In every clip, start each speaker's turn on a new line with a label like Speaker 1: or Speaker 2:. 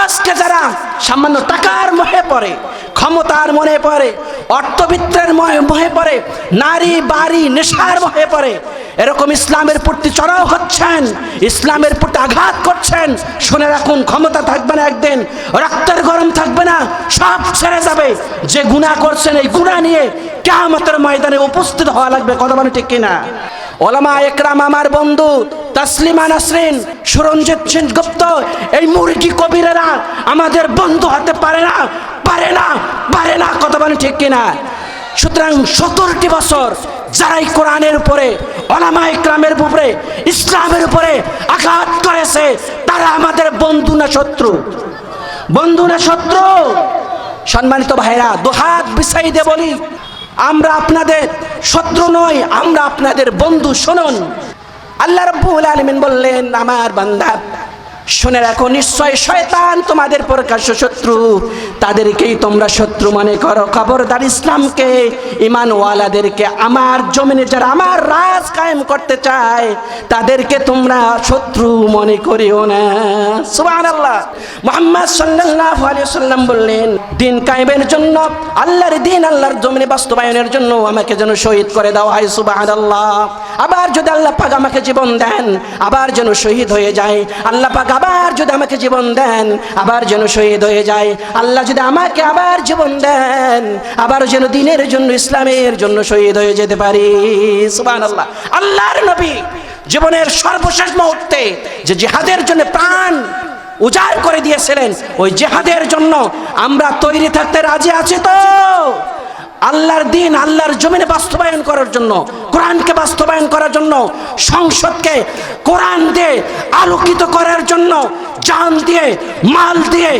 Speaker 1: আজকে যারা সামান্য টাকার মোহে পড়ে, ক্ষমতার মনে পড়ে, অর্থবিত্তের মোহে পড়ে, নারী বাড়ি নেশার মোহে পড়ে, এরকম ইসলামের প্রতি চড়াও হচ্ছেন, ইসলামের প্রতি আঘাত করছেন, শুনে রাখুন, ক্ষমতা থাকবে না একদিন, রক্তের গরম থাকবে না, সব ছেড়ে যাবে। যে গুণা করছেন, এই গুণা নিয়ে কেমতের ময়দানে উপস্থিত হওয়া লাগবে, কথা বলে ঠিক কিনা? ওলামা একরাম আমার বন্ধু, তাসলিমা নাসরিন, সুরঞ্জিত সিং গুপ্ত, এই মুরগি কবিরেরা আমাদের বন্ধু হতে পারে না পারে না পারে না, কথা বলে ঠিক কিনা? সুতরাং সত্তরটি বছর যারাই কোরআনের উপরে, ওলামা ইকরামের উপরে, ইসলামের উপরে আঘাত করেছে, তারা আমাদের বন্ধু না শত্রু? বন্ধু না শত্রু? সম্মানিত ভাইরা দুহাত বিছাই দে বলি। আমরা আপনাদের শত্রু নই আমরা আপনাদের বন্ধু শুনুন। আল্লাহ রব্বুল আলমিন বললেন আমার বান্দা শুনে রাখো, নিশ্চয় শয়তান তোমাদের প্রকাশ্য শত্রু। তাদেরকেই তোমরা শত্রু মনে করো। খবরদার ইসলামকে, ইমানওয়ালাদেরকে, আমার জমিনে যারা আমার রাজ কায়েম করতে চায়, তাদেরকে তোমরা শত্রু মনে করিও না। সুবহানাল্লাহ। মুহাম্মদ সাল্লাল্লাহু আলাইহি সাল্লাম বললেন, দিন কায়েমের জন্য, আল্লাহর দিন, আল্লাহর জমিনে বাস্তবায়নের জন্য আমাকে যেন শহীদ করে দাও। হয় সুবহানাল্লাহ। আবার যদি আল্লাহ পাক আমাকে জীবন দেন, আবার যেন শহীদ হয়ে যায়, আল্লাহ পাক আবার যদি আমাকে জীবন দেন, আবার যেন শহীদ হয়ে যায়। আল্লাহ যদি আমাকে আবার জীবন দেন, আবার যেন দিনের জন্য, ইসলামের জন্য শহীদ হয়ে যেতে পারি। সুবহানাল্লাহ। আল্লাহর নবী জীবনের সর্বশেষ মুহূর্তে যে জিহাদের জন্য প্রাণ উজাড় করে দিয়েছিলেন, ওই জেহাদের জন্য আমরা তৈরি থাকতে রাজি আছি তো? আল্লাহর দিন আল্লাহর জমিনে বাস্তবায়ন করার জন্য, কোরআনকে বাস্তবায়ন করার জন্য, সংসদকে কোরআন দিয়ে আলোকিত করার জন্য, জান দিয়ে, মাল দিয়ে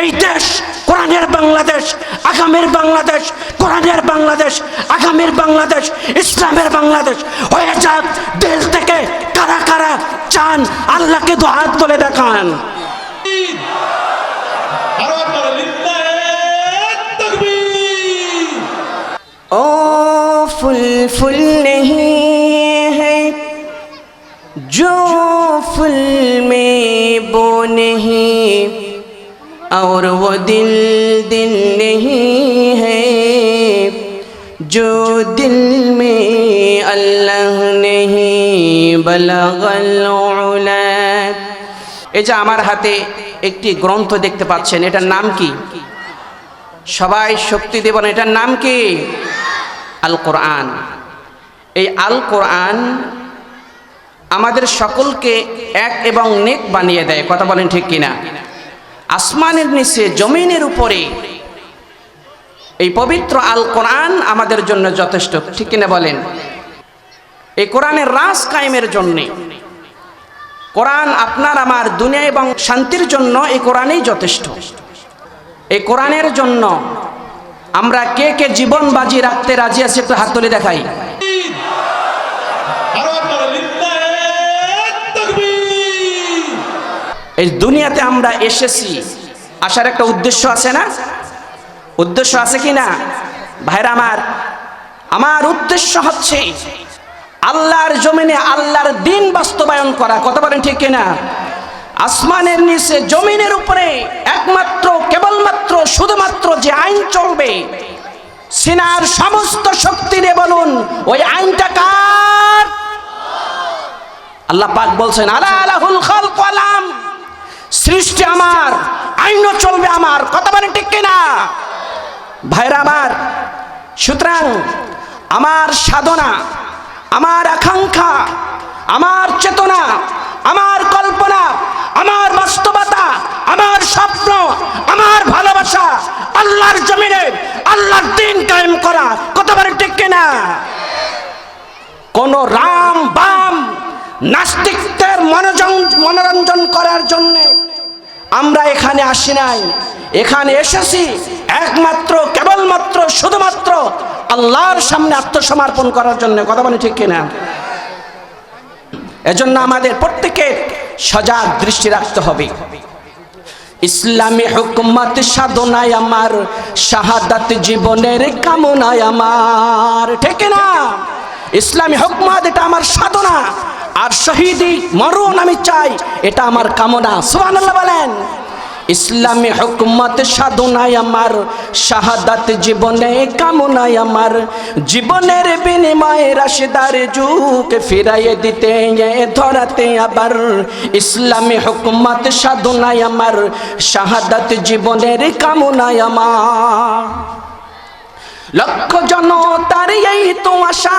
Speaker 1: এই দেশ, কোরআনের বাংলাদেশ, আগামীর বাংলাদেশ, কোরআনের বাংলাদেশ, আগামীর বাংলাদেশ, ইসলামের বাংলাদেশ হয়ে যাক দিল থেকে কারা কারা চান, আল্লাহকে দু হাত তুলে দেখান। ओ फुल फुल नहीं है जो फुल में वो नहीं और वो दिल दिल नहीं है जो दिल में अल्लाह नहीं बलगल उला এই যে আমার হাতে একটি গ্রন্থ দেখতে পাচ্ছেন এটার নাম কি সবাই শক্তি দেবেন এটার নাম কি আল কোরআন এই আল কোরআন আমাদের সকলকে এক এবং নেক বানিয়ে দেয়, কথা বলেন ঠিক কিনা? আসমানের নিচে জমিনের উপরে। এই পবিত্র আল কোরআন আমাদের জন্য যথেষ্ট, ঠিক কিনা বলেন? এই কোরআনের রাস কায়েমের জন্যে। কোরআন আপনার, আমার দুনিয়া এবং শান্তির জন্য এই কোরআনেই যথেষ্ট। এই কোরআনের জন্য আমরা কে কে জীবন বাজি রাখতে রাজি আছি একটু হাত তুলে দেখাই। এই দুনিয়াতে আমরা এসেছি, আসার একটা উদ্দেশ্য আছে না? উদ্দেশ্য আছে কি না? ভাইরা আমার আমার উদ্দেশ্য হচ্ছে আল্লাহর জমিনে আল্লাহর দিন বাস্তবায়ন করা। কথা বলেন ঠিক কিনা? আসমানের নিচে, জমিনের উপরে, একমাত্র, কেবলমাত্র, শুধুমাত্র যে আইন চলবে, সিনার সমস্ত শক্তি দিয়ে বলুন, ওই আইনটা কার? আল্লাহ পাক বলছেন, আলা আলাহুল খালক ওয়াল আম। সৃষ্টি আমার, আইনও চলবে আমার, কথা বলেন ঠিক কিনা? ভাইরা আমার, সুতরাং আমার সাধনা, আমার আকাঙ্ক্ষা, আমার চেতনা, আমার আমার স্বপ্ন, আমার ভালোবাসা আল্লাহর জমিনে, আল্লাহর দিন কায়েম করা। বলেন ঠিক কিনা? কোন রাম, বাম, নাস্তিকদের মনোজন মনোরঞ্জন করার জন্য আমরা এখানে আসি নাই। এখানে এসেছি একমাত্র, কেবলমাত্র, শুধুমাত্র আল্লাহর সামনে আত্মসমর্পণ করার জন্য। কথা বলে ঠিক কিনা? এজন্য আমাদের প্রত্যেকের সজাগ দৃষ্টি রাখতে হবে। ইসলামী হুকুমত সাধনায় আমার, শাহাদাত জীবনের কামনায় আমার। ঠিক না? ইসলামী হুকুমত, এটা আমার সাধনা। আর শহীদি মরণ আমি চাই, এটা আমার কামনা। সুবহানাল্লাহ বলেন। ইসলামী হুকুমত সাধনায় আমার, শাহাদাত জীবনে কামনায় আমার। জীবনের বিনিময়ে রাশিদার যুগ ফিরাইয়ে দিতে ধরাতে আবার। ইসলামী হুকুমত সাধনায় আমার, শাহাদাত জীবনের কামনায় আমার। লক্ষ জন তার এই তো আশা,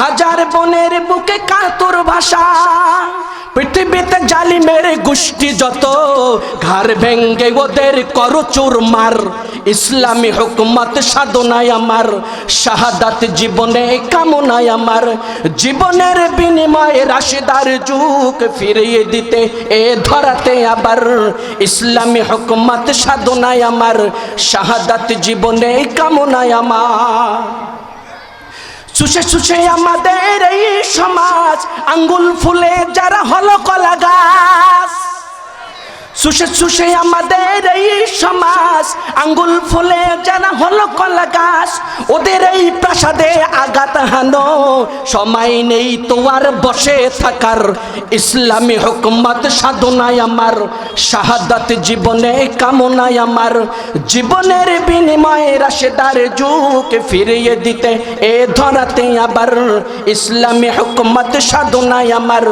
Speaker 1: হাজার বনের বুকে কাতর ভাষা। পৃথিবীতে জালিমের গোষ্ঠী যত ঘর ভেঙ্গে ওদের করচুর মার ইসলামী হুকুমত সাধনায় আমার, শাহাদাত জীবনে কামনায় আমার। জীবনের বিনিময়ে রাশিদার যুগ ফিরিয়ে দিতে এ ধরাতে আবার, ইসলামী হুকুমত সাধনায় আমার, শাহাদাত জীবনে কামনায় আমার। সুষে চুষে আমাদের এই সমাজ আঙ্গুল ফুলে যারা হলো কলা গাছ। সুষে সুষে আমাদের এই সমাজ, আঙ্গুল ফুলে যারা হলো কলা গাছ, ওদের এই প্রাসাদে আঘাত হানো। সময় নেই তো আর বসে থাকার, ইসলামী হুকুমত সাধনায় আমার, শাহাদাত জীবনে কামনায় আমার। জীবনের বিনিময়ে রাশেদার যুগ ফিরিয়ে দিতে এ ধরাতে আবার, ইসলামী হুকুমত সাধনায় আমার,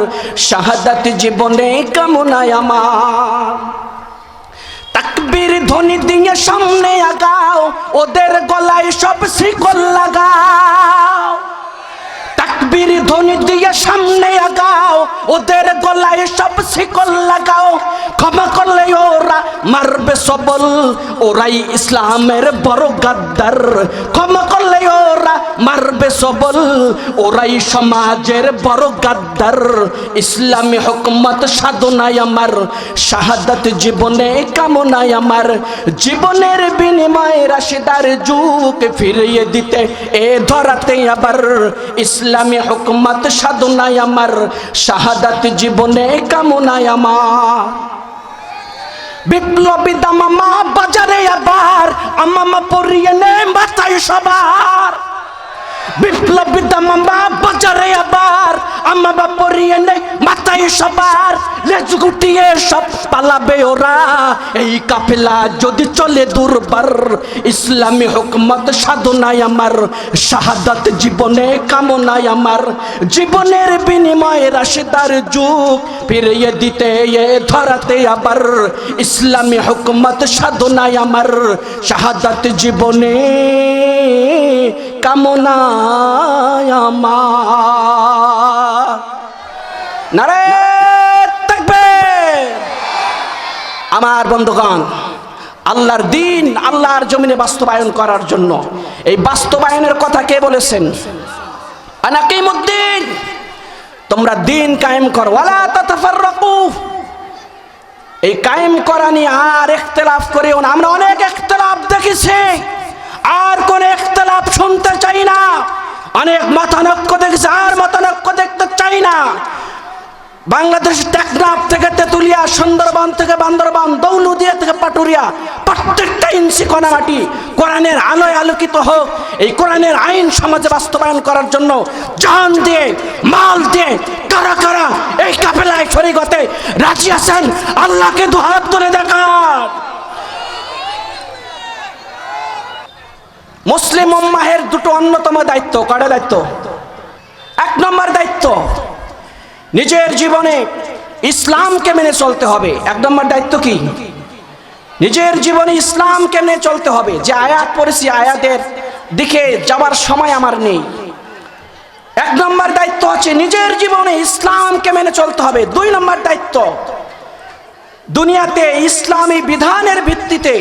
Speaker 1: শাহাদাত জীবনে কামনায় আমার। তাকবীর ধ্বনি দিয়ে সামনে আগাও, ওদের গলায় সব শিকল লাগাও। তাকবীর ধ্বনি দিয়ে সামনে আগাও, ওদের গলায় সব শিকল লাগাও। ক্ষমা করলে ওরা মারবে সবল, ওরাই ইসলামের বড় গাদ্দার। ক্ষমা করলে ওরা মারবে সবল, ওরাই সমাজের বড় গাদ্দার। ইসলামী হুকুমত সাধনায় আমার, শাহাদাত জীবনে কামনায় আমার। জীবনের বিনিময়ে রাশিদার যুগ ফিরিয়ে দিতে এ ধরাতে আবার ইসলামী হুকুমত সাধনায় আমার, শাহাদাত জীবনে কামনায় আমার। বিপ্লবী দামামা বাজারে আবার আমামা পরিয়ে নে মাথায় সবার। বিপ্লবী দামামা বাজারে আবার আমামা পরিয়ে নে মাথায় সবার, লেজ গুটিয়ে সব পালাবে ওরা। এই কাফেলা যদি চলে দুর্বার, ইসলামী হুকমত সাধনায় আমার, শাহাদাত জীবনে কামনায় আমার। জীবনের বিনিময়ে রাশিদার যুগ ফিরিয়ে দিতে, এ ধরাতে আবার ইসলামী হুকমত সাধনায় আমার, শাহাদাত জীবনে আমার। নারে থাকবে। আমার বন্ধুগণ, আল্লাহর দিন, আল্লাহর জমিনে বাস্তবায়ন করার জন্য। এই বাস্তবায়নের কথা কে বলেছেন? আনাকিমুদ্দিন তোমরা দিন কায়েম করো। ওয়ালা এই কায়েম করা নিয়ে আর ইখতিলাফ করেও না। আমরা অনেক ইখতিলাফ দেখেছি। আর কোন ইখতিলাফ শুনতে চাই না। অনেক মতানক্য দেখেছি, আর মতানক্য দেখতে চাই না। বাংলাদেশ টেকনাফ থেকে তেতুলিয়া, সুন্দরবন থেকে বান্দরবান, দৌলুদিয়া থেকে পাটুরিয়া, প্রত্যেকটা ইঞ্চি কণামাটি কোরআনের আলোয় আলোকিত হোক। এই কোরআনের আইন সমাজে বাস্তবায়ন করার জন্য জান দিয়ে, মাল দিয়ে, কারা কারা এই কাপেলায় শরীগতে রাজি আছেন? আল্লাহকে দুহাত তুলে দেখান। মুসলিম উম্মাহের দুটো অন্যতম দায়িত্ব। কটা দায়িত্ব? এক নম্বর দায়িত্ব, নিজের জীবনে ইসলামকে মেনে চলতে হবে। এক নম্বর দায়িত্ব কি? নিজের জীবনে ইসলামকে মেনে চলতে হবে। যে আয়াত পড়েছি, আয়াতের দিকে যাবার সময় আমার নেই। এক নম্বর দায়িত্ব হচ্ছে নিজের জীবনে ইসলামকে মেনে চলতে হবে। দুই নম্বর দায়িত্ব, দুনিয়াতে ইসলামী বিধানের ভিত্তিতে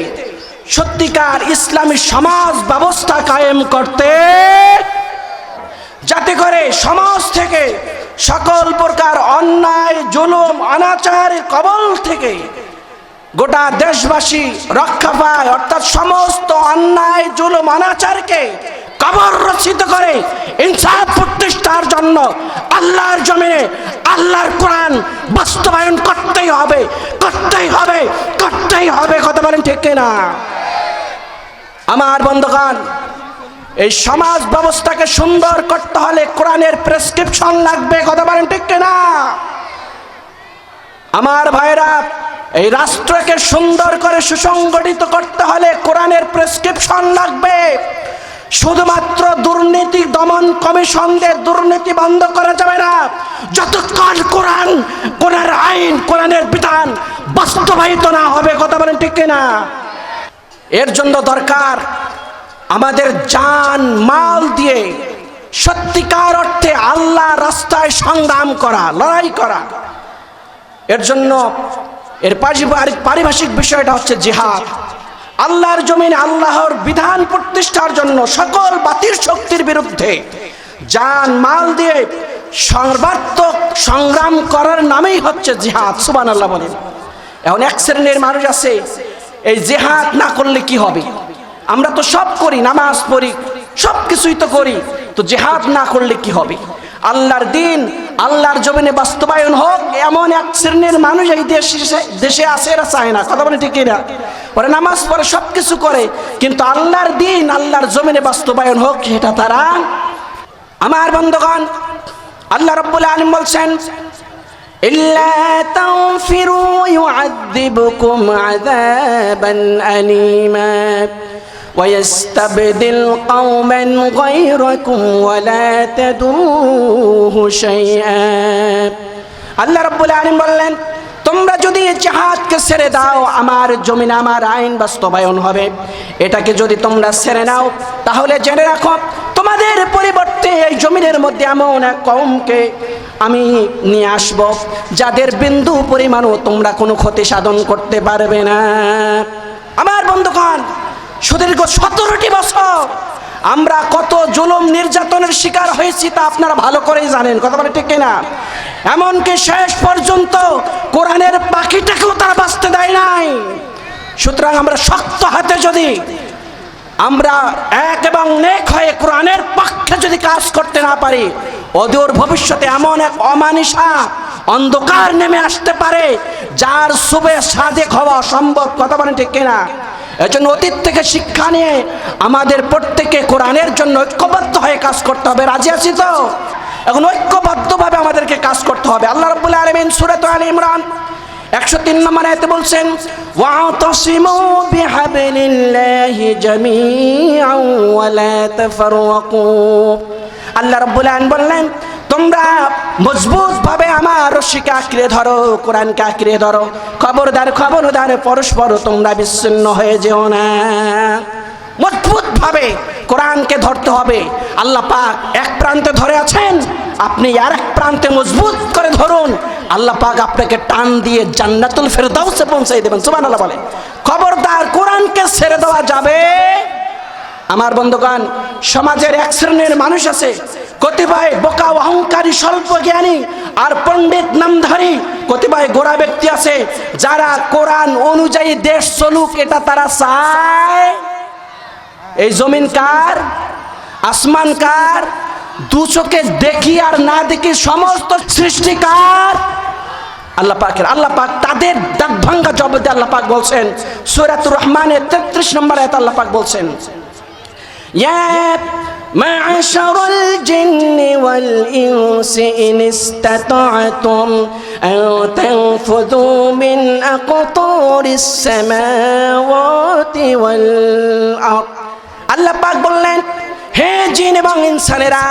Speaker 1: সত্যিকার ইসলামী সমাজ ব্যবস্থা কায়েম করতে, যাতে করে সমাজ থেকে সকল প্রকার অন্যায়, জুলুম, অনাচার, কবল থেকে গোটা দেশবাসী রক্ষা পায়। অর্থাৎ সমস্ত অন্যায়, জুলুম, অনাচারকে কবর রচিত করে ইনসাফ প্রতিষ্ঠার জন্য আল্লাহর জমিনে, আল্লাহর কোরআন বাস্তবায়ন করতেই হবে করতেই হবে করতেই হবে, কথা বলেন ঠিক না আমার বন্ধুগণ, এই সমাজ ব্যবস্থাকে সুন্দর করতে হলে কোরআনের প্রেসক্রিপশন লাগবে, কথা বলেন ঠিক না আমার ভাইরা এই রাষ্ট্রকে সুন্দর করে সুসংগঠিত করতে হলে কোরআনের প্রেসক্রিপশন লাগবে। শুধুমাত্র দুর্নীতি দমন কমিশন দিয়ে দুর্নীতি বন্ধ করা যাবে না। যতক্ষণ কোরআন, কোরআনের আইন, কোরআনের বিধান বাস্তবায়িত না হবে, কথা বলেন ঠিক না এর জন্য দরকার আমাদের জান, মাল দিয়ে সত্যিকার অর্থে আল্লাহ রাস্তায় সংগ্রাম করা, লড়াই করা। এর জন্য এর পারিভাষিক বিষয়টা হচ্ছে জিহাদ। আল্লাহর জমিনে আল্লাহর বিধান প্রতিষ্ঠার জন্য সকল বাতিল শক্তির বিরুদ্ধে জান, মাল দিয়ে সর্বাত্মক সংগ্রাম করার নামেই হচ্ছে জিহাদ সুবান আল্লাহ বলেন। এখন এক শ্রেণির মানুষ আছে, এই জেহাদ না করলে কি হবে? আমরা তো সব করি, নামাজ পড়ি সব কিছুই তো করি, তো জেহাদ না করলে কি হবে? আল্লাহর দিন আল্লাহর জমিনে বাস্তবায়ন হোক এমন এক শ্রেণীর মানুষ এই দেশে দেশে আসে এরা চায় না কথা বলে ঠিক না ওরা নামাজ পড়ে সব কিছু করে কিন্তু আল্লাহর দিন আল্লাহর জমিনে বাস্তবায়ন হোক সেটা তারা আমার বন্ধগণ আল্লাহ রব্বুল আলম বলছেন إلا تنفروا يعذبكم عذابا أليما ويستبدل قوما غيركم ولا تدروه شيئا আল্লাহ রব্বুল আলম বললেন তোমরা যদি জাহাজকে ছেড়ে দাও আমার জমিন আমার আইন বাস্তবায়ন হবে এটাকে যদি তোমরা ছেড়ে নাও তাহলে জেনে রাখো তোমাদের পরিবর্তে এই জমিনের মধ্যে এমন এক কমকে আমি নিয়ে আসব যাদের বিন্দু পরিমাণও তোমরা কোনো ক্ষতি সাধন করতে পারবে না আমার বন্ধুগণ সুদীর্ঘ সতেরোটি বছর। আমরা কত জুলুম নির্যাতনের শিকার হয়েছি তা আপনারা ভালো করেই জানেন, কথা বলে ঠিক না এমনকি শেষ পর্যন্ত কোরআনের পাখিটাকেও তারা বাঁচতে দেয় নাই। সুতরাং আমরা শক্ত হাতে যদি আমরা এক এবং নেক হয়ে কোরআনের পক্ষে যদি কাজ করতে না পারি, অদূর ভবিষ্যতে এমন এক অমানিসা অন্ধকার নেমে আসতে পারে, যার শুভে সাজে হওয়া সম্ভব কথা বলেন ঠিক কিনা? এজন্য অতীত থেকে শিক্ষা নিয়ে আমাদের প্রত্যেকে কোরআনের জন্য ঐক্যবদ্ধ হয়ে কাজ করতে হবে। রাজি আছি তো? এখন ঐক্যবদ্ধভাবে আমাদেরকে কাজ করতে হবে। আল্লাহ রবুল্লা আলমিন সুরত আলী ইমরান একশো তিন নম্বর আয়তে বলছেন, ওয়াতাসিমু বিহাবলিল্লাহি জামিআন ওয়া লা তাফাররাকু। আল্লাহ রাব্বুল আলামিন বললেন, তোমরা মজবুত ভাবে আমার রশিকে আঁকড়ে ধরো, কোরআনকে আঁকড়ে ধরো। খবরদার খবরদার, পরস্পর তোমরা বিচ্ছিন্ন হয়ে যেও না। মজবুত ভাবে কোরআনকে ধরতে হবে। আল্লাহ পাক এক প্রান্তে ধরে আছেন, আপনি আর এক প্রান্তে মজবুত করে ধরুন। আল্লাহ পাক আপনাকে টান দিয়ে জান্নাতুল ফেরদাউসে পৌঁছাই দেবেন, সুবহানাল্লাহ বলে। খবরদার কোরআনকে ছেড়ে দেওয়া যাবে? আমার বন্ধুগণ, সমাজের এক শ্রেণির মানুষ আছে, কতিপয় বোকা, অহংকারী স্বল্প জ্ঞানী আর পণ্ডিত নামধারী কতিপয় গোড়া ব্যক্তি আছে, যারা কোরআন অনুযায়ী দেশ চলুক, এটা তারা চায়। এই জমিন কার? আসমান কার? দু চোখে দেখি আর না দেখি সমস্ত সৃষ্টিকার আল্লাহ পাকের আল্লাহ পাক তাদের দাঁত ভাঙ্গা জবাবে আল্লাহ পাক বলছেন সৈরাতুর রহমানের তেত্রিশ নম্বর আয়াত আল্লাহ পাক বলছেন يا معشر الجن والإنس إن استطعتم أن تنفذوا من أقطار السماوات والأرض আল্লাহ পাক বললেন হে জিন এবং ইনসানেরা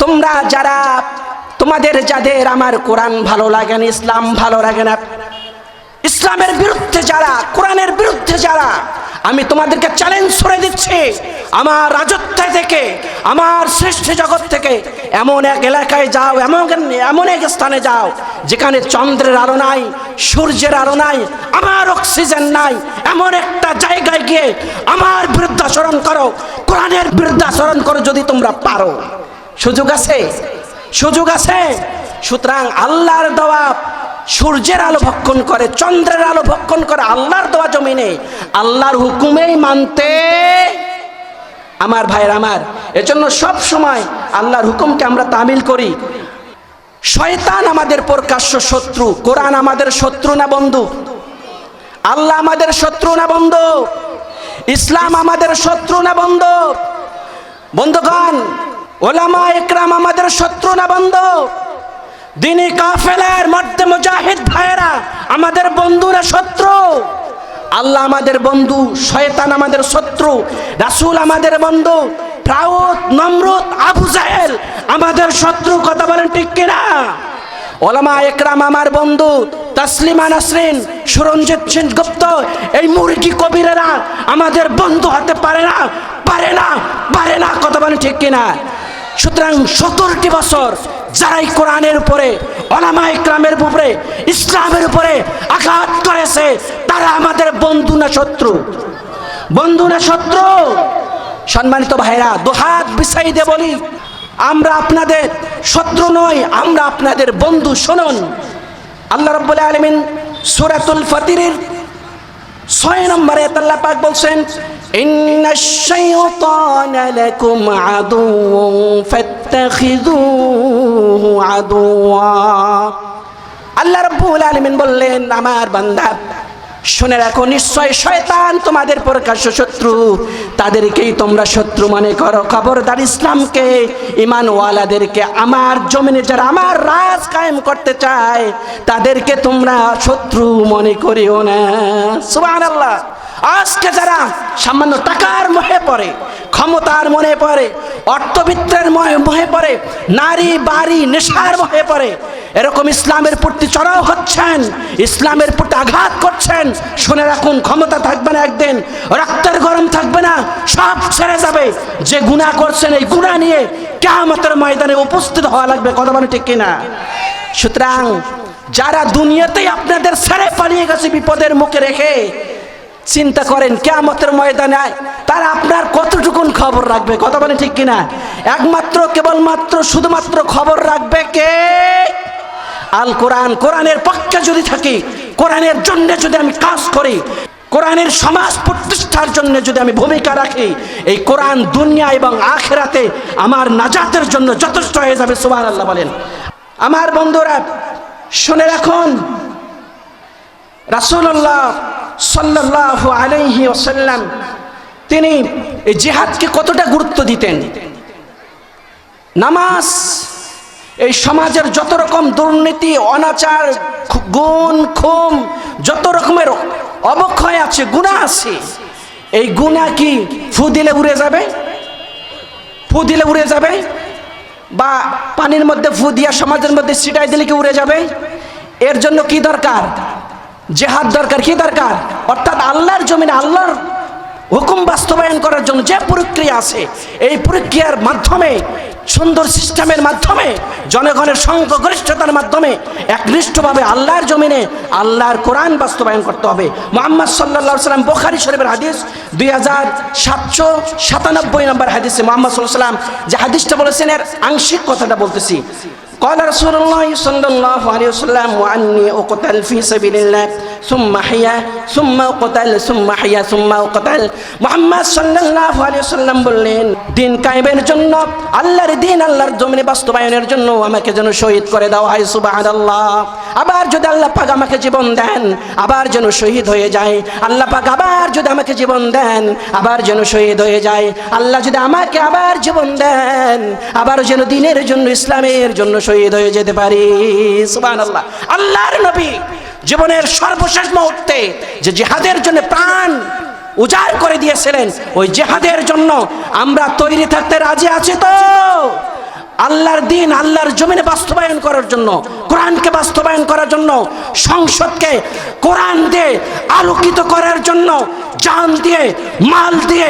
Speaker 1: তোমরা যারা তোমাদের যাদের আমার কোরআন ভালো লাগে না, ইসলাম ভালো লাগে না, ইসলামের বিরুদ্ধে যারা, কোরআনের বিরুদ্ধে যারা, আমি তোমাদেরকে চ্যালেঞ্জ করে দিচ্ছি, আমার রাজত্ব থেকে, আমার সৃষ্টি জগৎ থেকে, এমন এক এলাকায় যাও, এমন এমন এক স্থানে যাও, যেখানে চন্দ্রের আলো নাই, সূর্যের আলো নাই, আমার অক্সিজেন নাই, এমন একটা জায়গায় গিয়ে আমার বিরুদ্ধাচরণ করো, কোরআনের বিরুদ্ধাচরণ করো যদি তোমরা পারো। সুযোগ আছে? সুযোগ আছে। সুতরাং আল্লাহর দেওয়া সূর্যের আলো ভক্ষণ করে, চন্দ্রের আলো ভক্ষণ করে আল্লাহর দেওয়া জমিনে। আল্লাহর হুকুমেই মানতে আমার ভাইয়ের আমার। এজন্য সব সময় আল্লাহর হুকুমকে আমরা তামিল করি। শয়তান আমাদের প্রকাশ্য শত্রু, কোরআন আমাদের শত্রু না বন্ধু? আল্লাহ আমাদের শত্রু না বন্ধু? ইসলাম আমাদের শত্রু না বন্ধু? বন্ধুগণ ওলামা একরাম আমাদের শত্রু না বন্ধু? দিনী কাফেলার মধ্যে মুজাহিদ ভাইয়েরা, আমাদের বন্ধুরা শত্রু। আল্লাহ আমাদের বন্ধু, শয়তান আমাদের শত্রু, রাসূল আমাদের বন্ধু প্রাউত নমরুদ, আবু জাহেল আমাদের শত্রু, কথা বলেন ঠিক কিনা? ওলামা একরাম আমার বন্ধু, তাসলিমা নাসরিন, সুরঞ্জিত সিং গুপ্ত, এই মুরগি কবিরেরা আমাদের বন্ধু হতে পারে না পারে না পারে না, কথা বলেন ঠিক কিনা? সুতরাং সত্তরটি বছর যারাই কোরআনের উপরে ওলামা ইকরামের উপরে, ইসলামের উপরে আঘাত করেছে, তারা আমাদের বন্ধু না শত্রু? বন্ধু না শত্রু? সম্মানিত ভাইরা দুহাত বিছাই দে বলি, আমরা আপনাদের শত্রু নই, আমরা আপনাদের বন্ধু শুনুন। আল্লাহ রব্বুল আলমিন সুরাতুল ফতিরের ছয় নম্বরে আল্লাহ পাক বলছেন ইন্নাশ শাইতানা লাকুম আদুউন ফাত্তাখিযুহু আদুওয়া। আল্লাহ রাব্বুল আলামিন বললেন, আমার বান্দা, শুনে রাখো, নিশ্চয় শয়তান তোমাদের প্রকাশ্য শত্রু। তাদেরকেই তোমরা শত্রু মনে করো। খবরদার ইসলামকে ইমানওয়ালাদেরকে আমার জমিনে যারা আমার রাজ কায়েম করতে চায়, তাদেরকে তোমরা শত্রু মনে করিও না। সুবহানাল্লাহ। আজকে যারা সামান্য টাকার মোহে পড়ে, ক্ষমতার মনে পড়ে, অর্থবিত্তের মহে পড়ে, নারী বাড়ি নেশার মোহে পড়ে, এরকম ইসলামের প্রতি চড়াও হচ্ছেন, ইসলামের প্রতি আঘাত করছেন, শুনে রাখুন, ক্ষমতা থাকবে না একদিন, রক্তের গরম থাকবে না, সব ছেড়ে যাবে। যে গুণা করছেন এই গুণা নিয়ে কেমতের ময়দানে উপস্থিত হওয়া লাগবে, কথা মানে ঠিক কিনা? সুতরাং যারা দুনিয়াতেই আপনাদের ছেড়ে পালিয়ে গেছে বিপদের মুখে রেখে চিন্তা করেন কেমতের ময়দানে তার আপনার কতটুকুন খবর রাখবে? কথা বলেন ঠিক কিনা? একমাত্র, কেবলমাত্র, শুধুমাত্র খবর রাখবে কে? আল কোরআন। কোরআনের পক্ষে যদি থাকি, কোরআনের জন্য যদি আমি কাজ করি, কোরআনের সমাজ প্রতিষ্ঠার জন্য যদি আমি ভূমিকা রাখি, এই কোরআন দুনিয়া এবং আখেরাতে আমার নাজাতের জন্য যথেষ্ট হয়ে যাবে সুবহান আল্লাহ বলেন। আমার বন্ধুরা, শুনে রাখুন, রাসূলুল্লাহ সাল্লাল্লাহু আলাইহি ওয়াসাল্লাম, তিনি এই জিহাদকে কতটা গুরুত্ব দিতেন? নামাজ, এই সমাজের যত রকম দুর্নীতি, অনাচার গুণ, খুম, যত রকমের অবক্ষয় আছে, গুণা আছে, এই গুণা কি ফু দিলে উড়ে যাবে? ফু দিলে উড়ে যাবে? বা পানির মধ্যে ফু দিয়া সমাজের মধ্যে ছিটাই দিলে কি উড়ে যাবে? এর জন্য কি দরকার? জেহাদ দরকার, কি দরকার? অর্থাৎ আল্লাহর জমিনে আল্লাহর হুকুম বাস্তবায়ন করার জন্য যে প্রক্রিয়া আছে, এই প্রক্রিয়ার মাধ্যমে, সুন্দর সিস্টেমের মাধ্যমে, জনগণের সংখ্যাগরিষ্ঠতার মাধ্যমে একনিষ্ঠভাবে আল্লাহর জমিনে আল্লাহর কোরআন বাস্তবায়ন করতে হবে। মোহাম্মদ সাল্লা সাল্লাম বোখারি শরীফের হাদিস দুই হাজার সাতশো সাতানব্বই নম্বর হাদিসে মোহাম্মদ সাল্লাহ সাল্লাম যে হাদিসটা বলেছেন, এর আংশিক কথাটা বলতেছি। قال رسول الله صلى الله عليه وسلم وعني أقتل في سبيل الله ثم حيا ثم أقتل ثم حيا ثم أقتل মোহাম্মদ সাল্লাল্লাহু আলাইহি সাল্লাম বললেন দিন কায়েমের জন্য আল্লাহর দিন আল্লাহর জমিনে বাস্তবায়নের জন্য আমাকে যেন শহীদ করে দাও হয় সুবহানাল্লাহ আবার যদি আল্লাহ পাক আমাকে জীবন দেন আবার যেন শহীদ হয়ে যায় আল্লাহ পাক আবার যদি আমাকে জীবন দেন আবার যেন শহীদ হয়ে যায় আল্লাহ যদি আমাকে আবার জীবন দেন আবার যেন দিনের জন্য ইসলামের জন্য শহীদ হয়ে যেতে পারি। সুবহানাল্লাহ। আল্লাহর নবী জীবনের সর্বশেষ মুহূর্তে যে জেহাদের জন্য প্রাণ উজাড় করে দিয়েছিলেন, ওই জেহাদের জন্য আমরা তৈরি থাকতে রাজি আছি তো? আল্লাহর দিন, আল্লাহর জমিনে বাস্তবায়ন করার জন্য, কোরআনকে বাস্তবায়ন করার জন্য, সংসদকে কোরআন দিয়ে আলোকিত করার জন্য, জান দিয়ে, মাল দিয়ে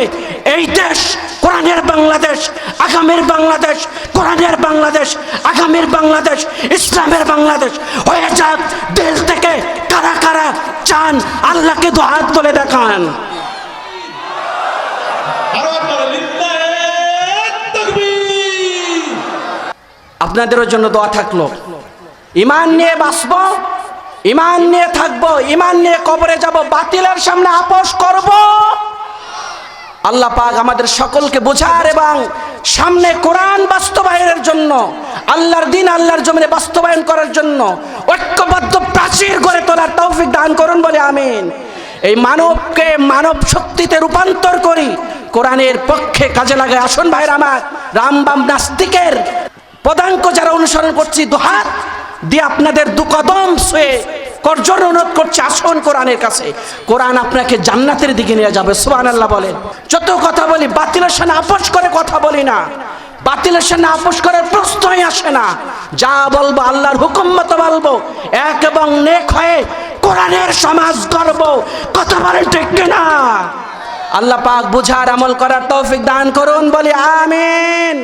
Speaker 1: এই দেশ, কোরআনের বাংলাদেশ আগামীর বাংলাদেশ, কোরআনের বাংলাদেশ, আগামীর বাংলাদেশ, ইসলামের বাংলাদেশ হয়ে যাক। দিল থেকে কারা কারা চান, আল্লাহকে দুহাত তুলে দেখান। আপনাদেরও জন্য দোয়া থাকল। ইমান নিয়ে বাঁচবো, ইমান নিয়ে থাকব, ইমান নিয়ে কবরে যাব, বাতিলের সামনে আপোষ করব। আল্লাহ পাক আমাদের সকলকে বোঝার এবং সামনে কোরআন বাস্তবায়নের জন্য, আল্লাহর দিন আল্লাহর জমিনে বাস্তবায়ন করার জন্য ঐক্যবদ্ধ প্রাচীর গড়ে তোলার তৌফিক দান করুন বলে আমিন। এই মানবকে মানব শক্তিতে রূপান্তর করি, কোরআনের পক্ষে কাজে লাগে আসুন ভাইরা আমার রামবাম নাস্তিকের পদাঙ্ক যারা অনুসরণ করছি দুহাত দিয়ে আপনাদের দু কদম শুয়ে করজোর অনুরোধ করছে আসুন কোরআনের কাছে। কোরআন আপনাকে জান্নাতের দিকে নিয়ে যাবে সুবহান আল্লাহ বলেন। যত কথা বলি, বাতিলের সামনে আপোষ করে কথা বলি না। বাতিলের সামনে আপোষ করার প্রশ্নই আসে না। যা বলব আল্লাহর হুকুম মতো বলব। এক এবং নেক হয়ে কোরআনের সমাজ গর্ব কথা বলেন ঠিক না আল্লাহ পাক বুঝার আমল করার তৌফিক দান করুন, বলি আমিন।